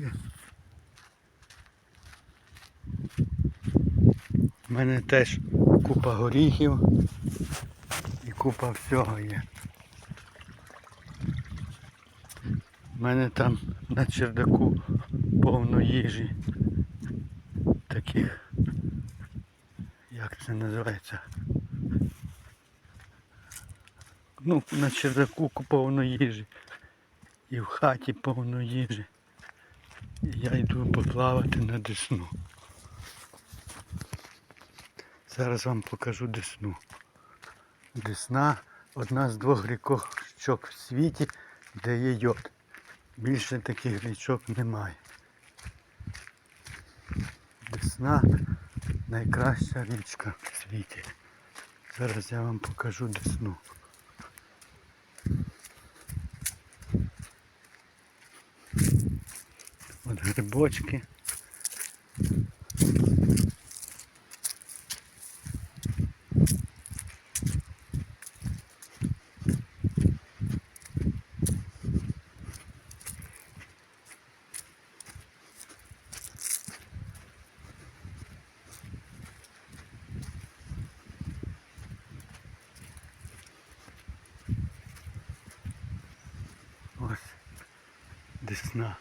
горішки. У мене теж купа горіхів і купа всього є. У мене там на чердаку повно їжі. Таких, як це називається? Ну, на чердаку повно їжі. І в хаті повно їжі. Я йду поплавати на десну. Зараз вам покажу десну. Десна одна з двох річок в світі, де є йод. Більше таких річок немає. Десна найкраща річка в світі. Зараз я вам покажу десну. Грибочки. Ось Десна.